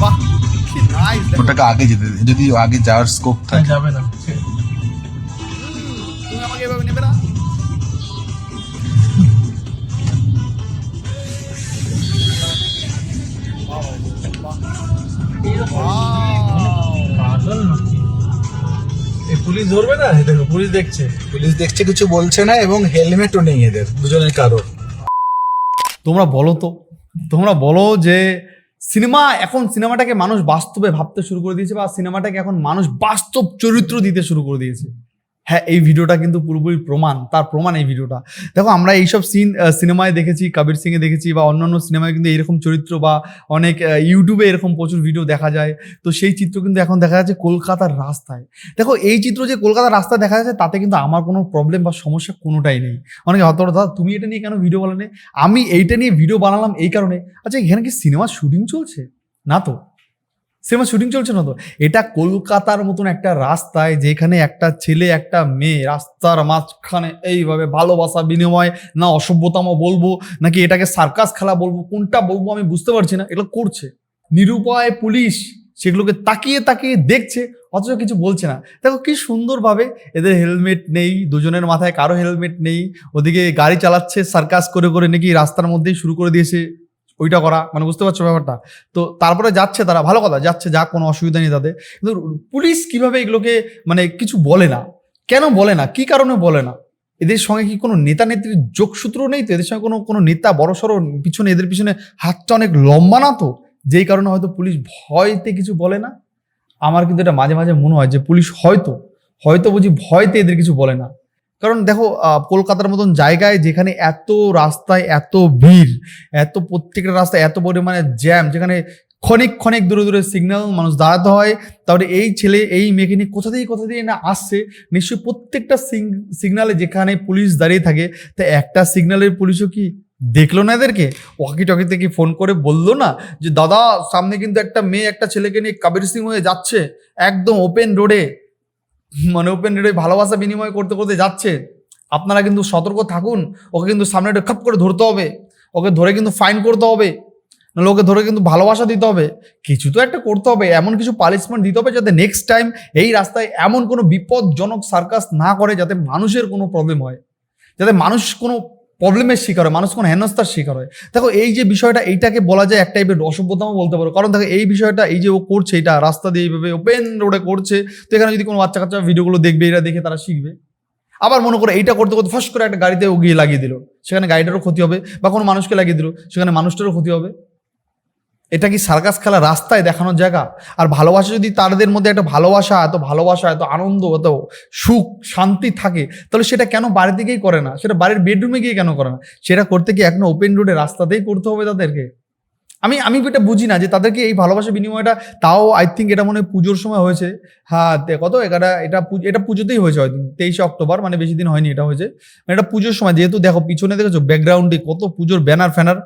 বাহ কি নাইস ওটাকে আগে যেতে যদি আগে যাওয়ার স্কোপ থাকে। যাবে না তুমি আমাকে এভাবে নেবে না? পাগল নাকি? এই পুলিশ ধরবে না? দেখো পুলিশ দেখছে। পুলিশ দেখছে কিছু বলছে না এবং হেলমেটও নেই এদের। দুজনের কারও। তোমরা বলো তো তোমরা বলো যে সিনেমা এখন সিনেমাটাকে মানুষ বাস্তবে ভাবতে শুরু করে দিয়েছে বা সিনেমাটাকে এখন মানুষ বাস্তব চরিত্র দিতে শুরু করে দিয়েছে। হ্যাঁ এই ভিডিওটা কিন্তু পুরোপুরি প্রমাণ, তার প্রমাণ এই ভিডিওটা। দেখো, আমরা এইসব সিন সিনেমায় দেখেছি, কবির সিংয়ে দেখেছি বা অন্যান্য সিনেমায় কিন্তু এরকম চরিত্র বা অনেক ইউটিউবে এরকম প্রচুর ভিডিও দেখা যায়। তো সেই চিত্র কিন্তু এখন দেখা যাচ্ছে কলকাতার রাস্তায়। দেখো, এই চিত্র যে কলকাতার রাস্তায় দেখা যাচ্ছে, তাতে কিন্তু আমার কোনো প্রবলেম বা সমস্যা কোনোটাই নেই। অনেকে হয়তো দাদা, তুমি এটা নিয়ে কেন ভিডিও বানালে? আমি এইটা নিয়ে ভিডিও বানালাম এই কারণে। আচ্ছা এখানে কি সিনেমার শুটিং চলছে? না তো। সিনেমা শুটিং চলছে না তো? এটা কলকাতার মতন একটা রাস্তায় যেখানে একটা ছেলে, একটা মেয়ে রাস্তার মাঝখানে এইভাবে ভালোবাসা, বিনিময়, না অসভ্যতাম বলব, নাকি এটাকে সার্কাস খেলা বলব, কোনটা বলব আমি বুঝতে পারছি না, এগুলো করছে। নিরুপায় পুলিশ সেগুলোকে তাকিয়ে তাকিয়ে দেখছে, অথচ কিছু বলছে না। দেখো কি সুন্দরভাবে এদের হেলমেট নেই, দুজনের মাথায় কারও হেলমেট নেই, ওদিকে গাড়ি চালাচ্ছে সার্কাস করে করে নাকি রাস্তার মধ্যেই শুরু করে দিয়েছে। ওইটা করা মানে বুঝতে পারছ ব্যাপারটা? তো তারপরে যাচ্ছে তারা, ভালো কথা, যাচ্ছে যা কোনো অসুবিধা নেই তাদের। কিন্তু পুলিশ কীভাবে এগুলোকে মানে কিছু বলে না? কেন বলে না? কি কারণে বলে না? এদের সঙ্গে কি কোনো নেতা নেত্রীর যোগসূত্র নেই তো? এদের সঙ্গে কোনো কোনো নেতা বড় সড়ো পিছনে, এদের পিছনে হাতটা অনেক লম্বা না তো? যেই কারণে হয়তো পুলিশ ভয়তে কিছু বলে না? আমার কিন্তু এটা মাঝে মাঝে মনে হয় যে পুলিশ হয়তো হয়তো বুঝি ভয়তে এদের কিছু বলে না। কারণ দেখো কলকাতার মতন জায়গায় যেখানে এত রাস্তায় এত ভিড়, এত প্রত্যেকটা রাস্তায় এত পরিমাণে জ্যাম যেখানে ক্ষণিক ক্ষণিক দূরে দূরে সিগন্যাল মানুষ দাঁড়াতে হয়, তাহলে এই ছেলে, এই মেয়েকে নিয়ে কোথা থেকে কোথা থেকে না আসছে, নিশ্চয়ই প্রত্যেকটা সিগনালে যেখানে পুলিশ দাঁড়িয়ে থাকে, তা একটা সিগন্যালের পুলিশও কি দেখল না এদেরকে? ওয়াকি টকিতে কি ফোন করে বলল না যে, দাদা, সামনে কিন্তু একটা মেয়ে, একটা ছেলেকে নিয়ে কাবের সিং হয়ে যাচ্ছে, একদম ওপেন রোডে মানে ওপেন ওই ভালোবাসা বিনিময় করতে করতে যাচ্ছে, আপনারা কিন্তু সতর্ক থাকুন, ওকে কিন্তু সামনে খাপ করে ধরতে হবে, ওকে ধরে কিন্তু ফাইন করতে হবে, নাহলে ওকে ধরে কিন্তু ভালোবাসা দিতে হবে, কিছু তো একটা করতে হবে, এমন কিছু পানিশমেন্ট দিতে হবে যাতে নেক্সট টাইম এই রাস্তায় এমন কোনো বিপদজনক সার্কাস না করে যাতে মানুষের কোনো প্রবলেম হয়, যাতে মানুষ কোনো প্রবলেমের শিকার হয়, মানুষ কোনো হেনস্থার শিকার হয়। দেখো, এই যে বিষয়টা, এইটাকে বলা যায় এক টাইপের অসভ্যতাও বলতে পারো কারণ দেখো, এই বিষয়টা, এই যে ও করছে, এটা রাস্তা দিয়ে এইভাবে ওপেন রোডে করছে, তো এখানে যদি কোনো বাচ্চা কাচ্চা ভিডিওগুলো দেখবে, এরা দেখে তারা শিখবে। আবার মনে করো, এইটা করতে করতে ফার্স্ট করে একটা গাড়িতে ও গিয়ে লাগিয়ে দিল। সেখানে গাড়িটারও ক্ষতি হবে বা কোনো মানুষকে লাগিয়ে দিল, সেখানে মানুষটারও ক্ষতি হবে। এটা কি সার্কাস খেলা? রাস্তায় দেখানোর জায়গা? আর ভালোবাসা যদি তাদের মধ্যে একটা ভালোবাসা, এত ভালোবাসা, এত আনন্দ, এত সুখ, শান্তি থাকে, তাহলে সেটা কেন বাড়িতে গিয়েই করে না? সেটা বাড়ির বেডরুমে গিয়ে কেন করে না? সেটা করতে কি এখনও ওপেন রোডে রাস্তাতেই করতে হবে তাদেরকে। আমি আমি এটা বুঝি না যে তাদেরকে এই ভালোবাসা বিনিময়টা তাও আই থিঙ্ক এটা মনে হয় পুজোর সময় হয়েছে। হ্যাঁ কত? এটা এটা এটা পুজোতেই হয়েছে হয়তো। তেইশে অক্টোবর মানে বেশি দিন হয়নি, এটা হয়েছে। মানে এটা পুজোর সময়, যেহেতু দেখো পিছনে দেখেছ ব্যাকগ্রাউন্ডে কত পুজোর ব্যানার ফ্যানার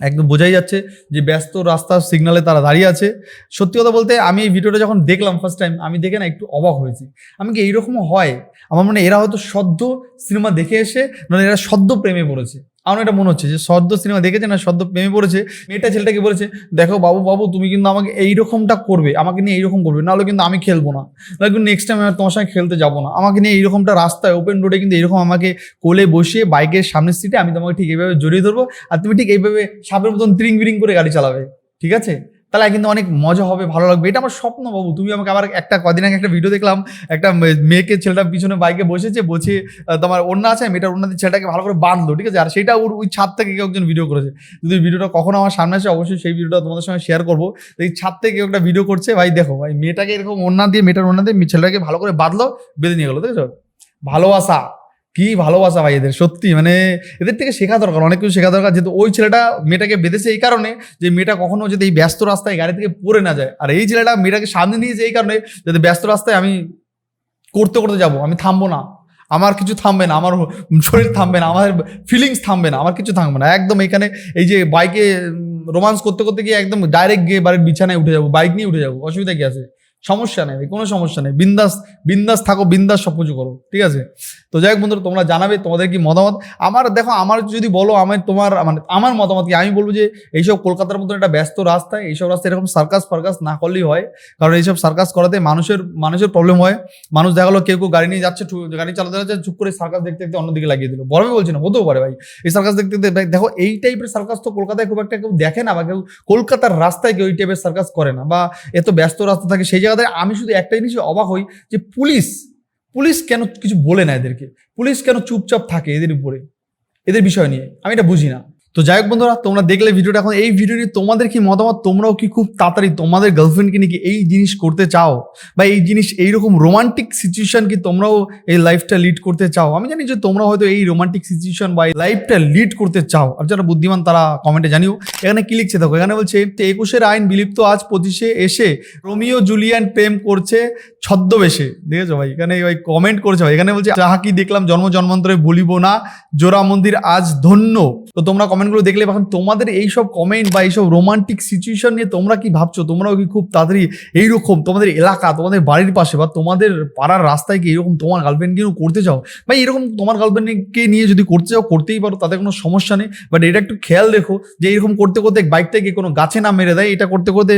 একদম বোঝাই যাচ্ছে যে ব্যস্ত রাস্তার সিগনালে তারা দাঁড়িয়ে আছে। সত্যি কথা বলতে আমি এই ভিডিওটা যখন দেখলাম ফার্স্ট টাইম আমি দেখে না একটু অবাক হয়েছি। আমি কি এইরকমও হয়? আমার মনে এরা হয়তো সদ্য সিনেমা দেখে এসে মানে এরা সদ্য প্রেমে পড়েছে। আমার এটা মনে হচ্ছে যে সদ্য সিনেমা দেখেছে না, সদ্য প্রেমে পড়েছে, মেয়েটা ছেলেটাকে বলেছে, দেখো বাবু বাবু, তুমি কিন্তু আমাকে এইরকমটা করবে, আমাকে নিয়ে এইরকম করবে, নাহলে কিন্তু আমি খেলব না। নাহলে কিন্তু নেক্সট টাইম তোমার সঙ্গে খেলতে যাব না। আমাকে নিয়ে এইরকমটা রাস্তায় ওপেন রোডে কিন্তু এরকম আমাকে কোলে বসিয়ে বাইকের সামনের সিটে আমি তোমাকে ঠিক এইভাবে জড়িয়ে ধরবো, আর তুমি ঠিক এইভাবে সাপের মতন ত্রিং বিরিং করে গাড়ি চালাবে। ঠিক আছে? তাহলে কিন্তু অনেক মজা হবে, ভালো লাগবে। এটা আমার স্বপ্ন বাবু। তুমি আমাকে আবার একটা কদিন আগে একটা ভিডিও দেখলাম, একটা মেয়েকে, ছেলেটা পিছনে বাইকে বসেছে, বসে তোমার অন্য আছে, মেয়েটার অন্য ছেলেটাকে ভালো করে বাঁধলো, ঠিক আছে? আর সেটা ওর ওই ছাদ থেকে কেউ একজন ভিডিও করেছে। যদি ভিডিওটা কখনো আমার সামনে আসে, অবশ্যই সেই ভিডিওটা তোমাদের সঙ্গে শেয়ার করব। এই ছাদ থেকে কেউ একটা ভিডিও করছে, ভাই দেখো, ভাই মেয়েটাকে এরকম অন্য দিয়ে, মেয়েটার অন্য দিয়ে ছেলেটাকে ভালো করে বাঁধলো, বেঁধে নিয়ে গেলো, দেখেছ? ভালোবাসা। কি ভালোবাসা ভাই এদের? সত্যি মানে এদের থেকে শেখা দরকার, অনেক কিছু শেখা দরকার। যেহেতু ওই ছেলেটা মেয়েটাকে বেঁধেছে এই কারণে যে মেয়েটা কখনো যদি এই ব্যস্ত রাস্তায় গাড়ি থেকে পড়ে না যায়, আর এই ছেলেটা মেয়েটাকে সামনে নিয়েছে এই কারণে যাতে ব্যস্ত রাস্তায় আমি করতে করতে যাব, আমি থামবো না। আমার কিছু থামবে না, আমার শরীর থামবে না, আমার ফিলিংস থামবে না, আমার কিছু থামবে না। একদম এখানে এই যে বাইকে রোমান্স করতে করতে গিয়ে একদম ডাইরেক্ট গিয়ে বাড়ির বিছানায় উঠে যাব বাইক নিয়ে উঠে যাব, অসুবিধা কি আছে? সমস্যা নেই, কোনো সমস্যা নেই। বিন্দাস বিন্দাস থাকো, বিন্দাস সব কিছু করো, ঠিক আছে? তো যাই হোক বন্ধুরা, তোমরা জানাবে, তোমাদের কি মতামত? আমার, দেখো, আমার যদি বলো, আমার তোমার মানে আমার মতামত কি? আমি বলব যে, এইসব কলকাতার মতন একটা ব্যস্ত রাস্তায়, এইসব রাস্তায় এরকম সার্কাস ফার্কাস না করলেই হয়। কারণ এইসব সার্কাস করাতে মানুষের মানুষের প্রবলেম হয়। মানুষ দেখা গেলো কেউ কেউ গাড়ি নিয়ে যাচ্ছে গাড়ি চালাতে যাচ্ছে চুপ করে সার্কাস দেখতে দেখতে অন্যদিকে লাগিয়ে দিল। বড় বলছি না, হতেও পারে ভাই। এই সার্কাস দেখতে দেখতে দেখো, এই টাইপের সার্কাস তো কলকাতায় খুব একটা কেউ দেখে না, বা কেউ কলকাতার রাস্তায় কেউ এই টাইপের সার্কাস করে না, বা এত ব্যস্ত রাস্তা থাকে, সেই জায়গাতে আমি শুধু একটা জিনিস অবাক হই যে পুলিশ পুলিশ কেন কিছু বলে না এদেরকে? পুলিশ কেন চুপচাপ থাকে এদের উপরে? এদের বিষয় নিয়ে। আমি এটা বুঝি না। তো যাই হোক বন্ধুরা, তোমরা দেখলে ভিডিওটা এখন। এই ভিডিও নিয়ে তোমাদের কি মতামত? তোমরাও কি খুব তাড়াতাড়ি তোমাদের গার্লফ্রেন্ডকে নিয়ে কি এই জিনিস করতে চাও? বা এই জিনিস, এইরকম রোমান্টিক সিচুয়েশন কি তোমরাও এই লাইফটা লিড করতে চাও? আমি জানি যে তোমরা হয়তো এই রোমান্টিক সিচুয়েশন বা এই লাইফটা লিড করতে চাও। আর যারা বুদ্ধিমান, তারা কমেন্টে জানিও। এখানে কি লিখছে দেখো, এখানে বলছে, একুশের আইন বিলিপ্ত, আজ পঁচিশে এসে রোমিও, জুলিয়ান প্রেম করছে ছদ্মবেশে। দেখেছ ভাই? এখানে ভাই কমেন্ট করছে ভাই। এখানে বলছে, যাহা কি দেখলাম, জন্ম, জন্মান্তরে বলিব না। জোড়া মন্দির আজ ধন্য। তো তোমরা কমেন্টগুলো দেখলে এখন তোমাদের এইসব কমেন্ট বা এইসব রোমান্টিক সিচুয়েশন নিয়ে তোমরা কি ভাবছ? তোমরাও কি খুব তাড়াতাড়ি এইরকম তোমাদের এলাকা, তোমাদের বাড়ির পাশে বা তোমাদের পাড়ার রাস্তায় কি এরকম তোমার গার্লফ্রেন্ডকে করতে চাও? বা এরকম তোমার গার্লফ্রেন্ডকে নিয়ে যদি করতে চাও, করতেই পারো, তাতে কোনো সমস্যা নেই। বাট এটা একটু খেয়াল রেখো যে এরকম করতে করতে বাইকটা গিয়ে কোনো গাছে না মেরে দেয়, এটা করতে করতে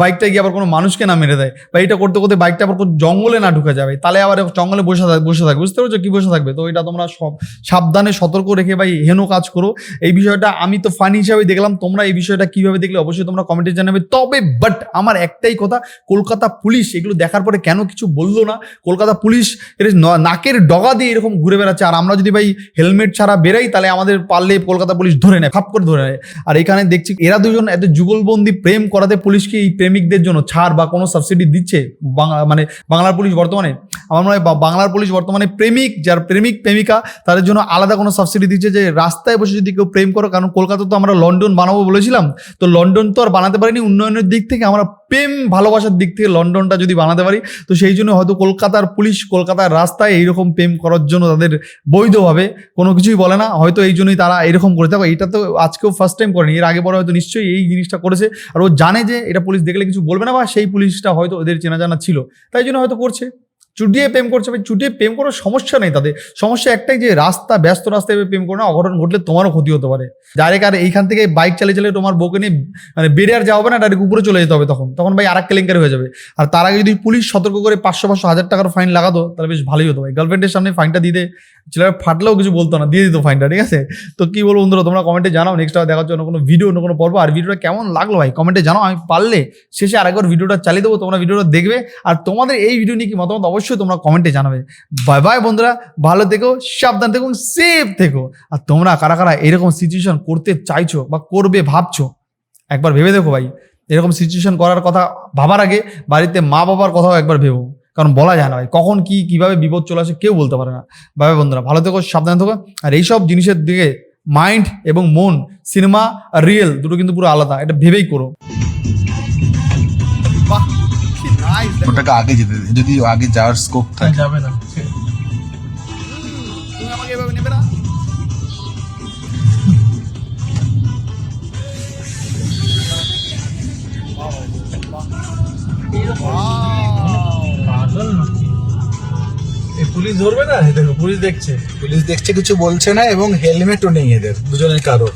বাইকটা গিয়ে আবার কোনো মানুষকে না মেরে দেয়। বা এটা করতে করতে বাইকটা আবার কোনো জঙ্গলে না ঢুকে যাবে, তাহলে আবার জঙ্গলে বসে বসে থাকবে। বুঝতে পারছ? কি বসে থাকবে? তো এটা তোমরা সব সাবধানে সতর্ক রেখে ভাই হেনো কাজ করো। এই বিষয়টা আমি তো ফানি হিসাবে দেখলাম, তোমরা এই বিষয়টা কীভাবে দেখলে অবশ্যই তোমরা কমেন্টে জানাবে। তবে বাট আমার একটাই কথা, কলকাতা পুলিশ এগুলো দেখার পরে কেন কিছু বলল না? কলকাতা পুলিশ এর নাকের ডগা দিয়ে এরকম ঘুরে বেড়াচ্ছে। আর আমরা যদি ভাই হেলমেট ছাড়া বেরাই, তাহলে আমাদের পারলে কলকাতা পুলিশ ধরে নেয় খাপ করে ধরে নেয়। আর এখানে দেখছি এরা দুজন এত যুগলবন্দি প্রেম করাতে পুলিশকে এই প্রেমিকদের জন্য ছাড় বা কোনো সাবসিডি দিচ্ছে বাংলা মানে বাংলার পুলিশ বর্তমানে? আমার মনে হয় বাংলার পুলিশ বর্তমানে প্রেমিক, যার প্রেমিক, প্রেমিকা, তাদের জন্য আলাদা কোনো সাবসিডি দিচ্ছে যে রাস্তায় বসে যদি কেউ প্রেম করো কারণ কলকাতা তো আমরা লন্ডন বানাবো বলেছিলাম, তো লন্ডন তো আর বানাতে পারিনি। উন্নয়নের দিক থেকে আমরা প্রেম ভালোবাসার দিক থেকে লন্ডনটা যদি বানাতে পারি, তো সেই জন্য হয়তো কলকাতার পুলিশ, কলকাতার রাস্তায় এইরকম প্রেম করার জন্য তাদের বৈধভাবে কোনো কিছুই বলে না। হয়তো এই জন্যই তারা এরকম করে। থাকো এটা তো আজকেও ফার্স্ট টাইম করেনি। এর আগে পরে হয়তো নিশ্চয়ই এই জিনিসটা করেছে। আর ও জানে যে এটা পুলিশ দেখলে কিছু বলবে না, বা সেই পুলিশটা হয়তো ওদের চেনা জানা ছিল। তাই জন্য হয়তো করছে। চুটিয়ে প্রেম করছে, ভাই, চুটিয়ে প্রেম করার সমস্যা নেই তাদের। সমস্যা একটাই যে রাস্তা, ব্যস্ত রাস্তায় প্রেম করো না অঘটন ঘটলে তোমারও ক্ষতি হতে পারে। ডাইরেক্ট আর এইখান থেকে বাইক চালিয়ে চালিয়ে তোমার বউকে নিয়ে মানে বেড়ে আর যাওয়া হবে না, ডাইরেক্ট উপরে চলে যেতে হবে তখন। তখন ভাই আরেক কেলেঙ্কারি হয়ে যাবে। আর তার আগে যদি পুলিশ সতর্ক করে পাঁচশো পাঁচশো হাজার টাকার ফাইন লাগাতো, তাহলে বেশ ভালোই হতো ভাই। গার্লফ্রেন্ডের সামনে ফাইনটা দিতে ছেলেরা ফাটলেও কিছু বলতো না, দিয়ে দিত ফাইনটা ঠিক আছে? তো কি বলব বন্ধুরা, তোমরা কমেন্টে জানাও নেক্সট টাকা দেখার জন্য কোনো ভিডিও অন্য কোনো পর্ব, আর ভিডিওটা কেমন লাগল ভাই? কমেন্টে জানাও, আমি পারলে শেষে আরেকবার ভিডিওটা চালিয়ে দেবো, তোমরা ভিডিওটা দেখবে, আর তোমাদের এই ভিডিও নিয়ে কি মতামত অবশ্যই তোমরা কমেন্টে জানাবে। বাই বাই বন্ধুরা, ভালো থেকো, সাবধান থেকো সেফ থেকো। আর তোমরা কারা কারা এরকম সিচুয়েশন করতে চাইছো বা করবে, ভাবছ, একবার ভেবে দেখো ভাই। এরকম সিচুয়েশন করার কথা ভাবার আগে, বাড়িতে মা বাবার কথাও একবার ভেবো। কারণ বলা যায় না ভাই। কখন কি কীভাবে বিপদ চলে আসে কেউ বলতে পারে না। ভাবে বন্ধুরা ভালো থেকো সাবধান থেকো। আর এইসব জিনিসের দিকে মাইন্ড এবং মন সিনেমা আর রিয়েল দুটো কিন্তু পুরো আলাদা। এটা ভেবেই করো। ওটাকে আগে যেতে যদি আগে যাওয়ার স্কোপ থাকে। যাবে না। পুলিশ ধরবে না? দেখো, পুলিশ দেখছে। পুলিশ দেখছে, কিছু বলছে না এবং হেলমেটও নেই এদের, দুজনের কারও।